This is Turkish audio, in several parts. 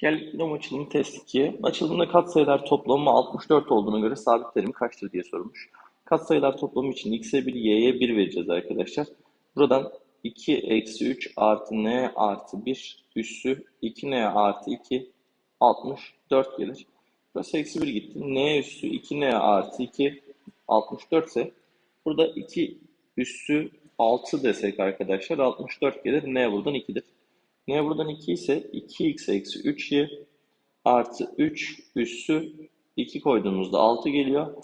Geldik binom açılımı test 2'ye. Açılımda katsayılar toplamı 64 olduğuna göre sabit terim kaçtır diye sorulmuş. Katsayılar toplamı için x'e 1, y'ye 1 vereceğiz arkadaşlar. Buradan 2 eksi 3 artı n artı 1 üssü 2n artı 2 64 gelir. Burası eksi 1 gitti. n üssü 2n artı 2 64 ise burada 2 üssü 6 desek arkadaşlar 64 gelir. n buradan 2'dir. N buradan 2 ise 2x eksi 3y artı 3 üssü 2 koyduğumuzda 6 geliyor.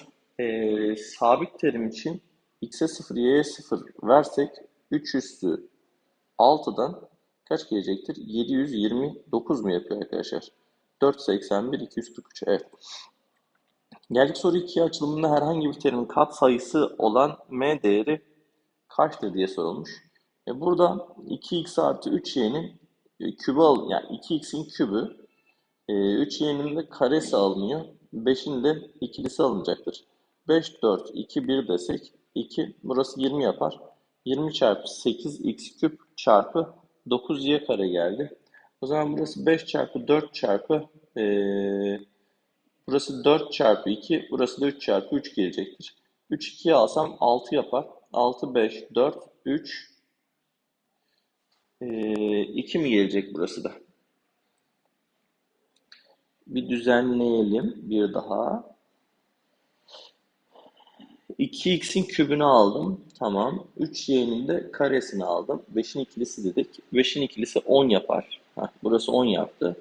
Ee, sabit terim için x'e 0 y'ye 0 versek 3 üssü 6'dan kaç gelecektir? 729 mu yapıyor arkadaşlar? 481, 243. Evet. Geldik soru 2'ye açılımında herhangi bir terimin kat sayısı olan m değeri kaçtır diye sorulmuş. E burada 2x artı 3y'nin kübü al yani 2x'in kübü e, 3y'nin de karesi alınıyor. 5'in de ikilisi alınacaktır. 5, 4, 2, 1 desek 2 burası 20 yapar. 20 çarpı 8x küp çarpı 9y kare geldi. O zaman burası 5 çarpı 4 çarpı e, burası 4 çarpı 2 burası da 3 çarpı 3 gelecektir. 3 2'ye alsam 6 yapar. 6, 5, 4, 3 e, 2 mi gelecek burası da? Bir düzenleyelim bir daha. 2x'in kübünü aldım. Tamam. 3y'nin de karesini aldım. 5'in ikilisi dedik. 5'in ikilisi 10 yapar. Heh, burası 10 yaptı.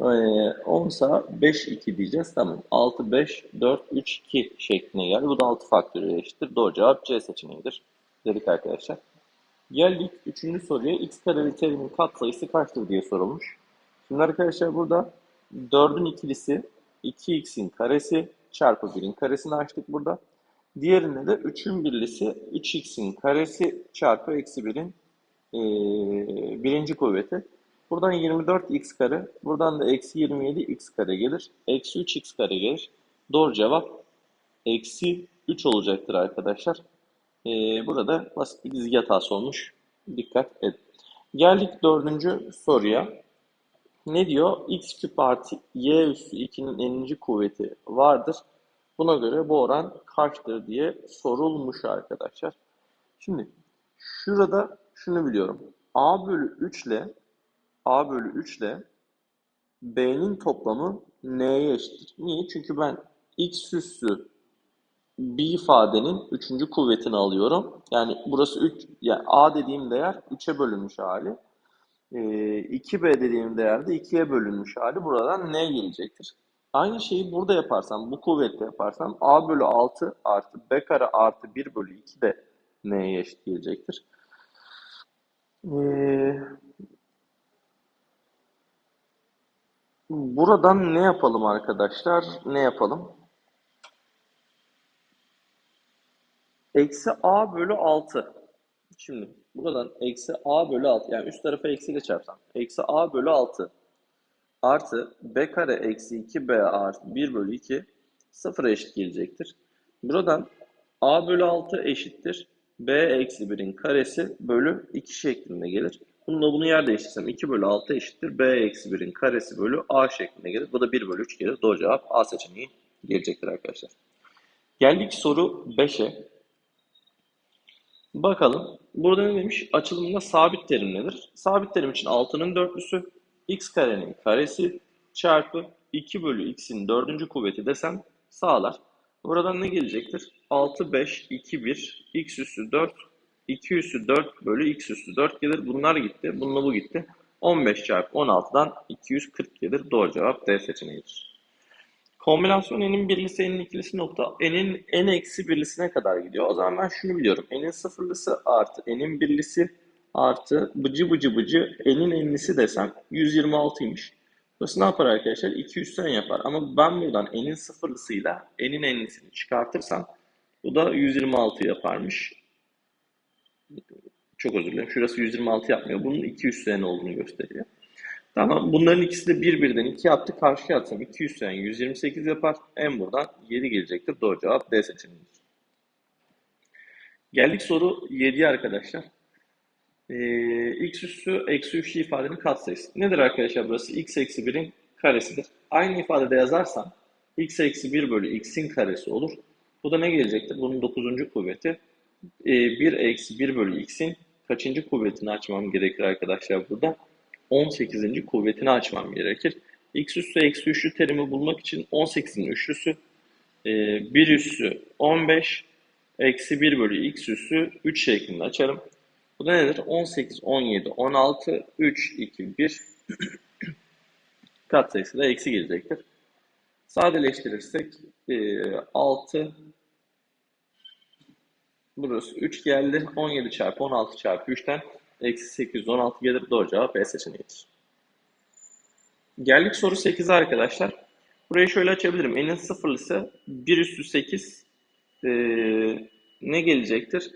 Ee, 10 sa 5, 2 diyeceğiz. Tamam. 6, 5, 4, 3, 2 şekline geldi. Bu da 6 faktöriyel eşittir. Doğru cevap C seçeneğidir. Dedik arkadaşlar. Geldik 3. soruya. X kareli terimin katsayısı kaçtır diye sorulmuş. Şimdi arkadaşlar burada 4'ün ikilisi 2x'in karesi çarpı 1'in karesini açtık burada. Diğerinde de 3'ün birlisi 3x'in karesi çarpı eksi 1'in e, birinci kuvveti. Buradan 24x kare, buradan da eksi 27x kare gelir. Eksi 3x kare gelir. Doğru cevap eksi 3 olacaktır arkadaşlar. E, burada basit bir dizgi hatası olmuş. Dikkat edin. Geldik dördüncü soruya. Ne diyor? x küp artı y üssü 2'nin eninci kuvveti vardır. Buna göre bu oran kaçtır diye sorulmuş arkadaşlar. Şimdi şurada şunu biliyorum. A bölü 3 ile A bölü 3 ile B'nin toplamı N'ye eşittir. Niye? Çünkü ben X üssü bir ifadenin üçüncü kuvvetini alıyorum. Yani burası 3, yani A dediğim değer 3'e bölünmüş hali. E, 2B dediğim değer de 2'ye bölünmüş hali. Buradan N gelecektir. Aynı şeyi burada yaparsam, bu kuvvetle yaparsam a bölü 6 artı b kare artı 1 bölü 2 de n'ye eşit gelecektir. Ee, buradan ne yapalım arkadaşlar? Ne yapalım? Eksi a bölü 6. Şimdi buradan eksi a bölü 6 yani üst tarafa eksiyle çarpsam. Eksi a bölü 6 artı b kare eksi 2b artı 1 bölü 2 sıfıra eşit gelecektir. Buradan a bölü 6 eşittir. b eksi 1'in karesi bölü 2 şeklinde gelir. Bununla bunu yer değiştirsem 2 bölü 6 eşittir. b eksi 1'in karesi bölü a şeklinde gelir. Bu da 1 bölü 3 gelir. Doğru cevap a seçeneği gelecektir arkadaşlar. Geldik soru 5'e. Bakalım. Burada ne demiş? Açılımında sabit terim nedir? Sabit terim için 6'nın dörtlüsü x karenin karesi çarpı 2 bölü x'in dördüncü kuvveti desem sağlar. Buradan ne gelecektir? 6, 5, 2, 1, x üssü 4, 2 üssü 4 bölü x üssü 4 gelir. Bunlar gitti. Bununla bu gitti. 15 çarpı 16'dan 240 gelir. Doğru cevap D seçeneğidir. Kombinasyon n'in birlisi n'in ikilisi nokta n'in n eksi birlisine kadar gidiyor. O zaman ben şunu biliyorum. n'in sıfırlısı artı n'in birlisi artı bıcı bıcı bıcı n'in enlisi desem 126'ymış. Burası ne yapar arkadaşlar? 280 yapar. Ama ben buradan n'in sıfırlısıyla n'in enlisini çıkartırsam bu da 126 yaparmış. Çok özür dilerim. Şurası 126 yapmıyor. Bunun 280 olduğunu gösteriyor. Tamam. Bunların ikisi de birbirinden 2 yaptı. Karşıya atsam 280 128 yapar. En buradan 7 gelecektir. Doğru cevap D seçeneğidir. Geldik soru 7'ye arkadaşlar e, x üssü eksi 3 ifadenin katsayısı. Nedir arkadaşlar burası? x eksi 1'in karesidir. Aynı ifadede yazarsam x eksi 1 bölü x'in karesi olur. Bu da ne gelecektir? Bunun 9. kuvveti. Ee, 1 eksi 1 bölü x'in kaçıncı kuvvetini açmam gerekir arkadaşlar burada? 18. kuvvetini açmam gerekir. x üssü eksi 3'lü terimi bulmak için 18'in üçlüsü, e, 1 üssü 15, eksi 1 bölü x üssü 3 şeklinde açarım. Bu da nedir? 18, 17, 16, 3, 2, 1 katsayısı da eksi gelecektir. Sadeleştirirsek e, 6 burası 3 geldi. 17 çarpı 16 çarpı 3'ten eksi 816 gelir. Doğru cevap B seçeneğidir. Geldik soru 8'e arkadaşlar. Burayı şöyle açabilirim. N'in sıfırlısı 1 üstü 8 e, ne gelecektir?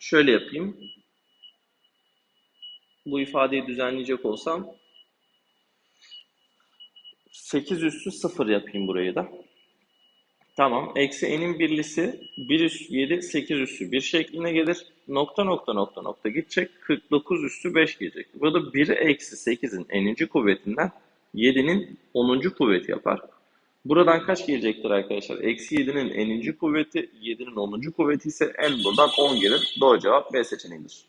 Şöyle yapayım. Bu ifadeyi düzenleyecek olsam 8 üstü 0 yapayım burayı da. Tamam. Eksi n'in birlisi 1 üstü 7, 8 üstü 1 şeklinde gelir. Nokta nokta nokta nokta gidecek. 49 üstü 5 gelecek. Burada 1 eksi 8'in n'inci kuvvetinden 7'nin 10. kuvveti yapar. Buradan kaç gelecektir arkadaşlar? Eksi 7'nin n'inci kuvveti, 7'nin 10. kuvveti ise n buradan 10 gelir. Doğru cevap B seçeneğidir.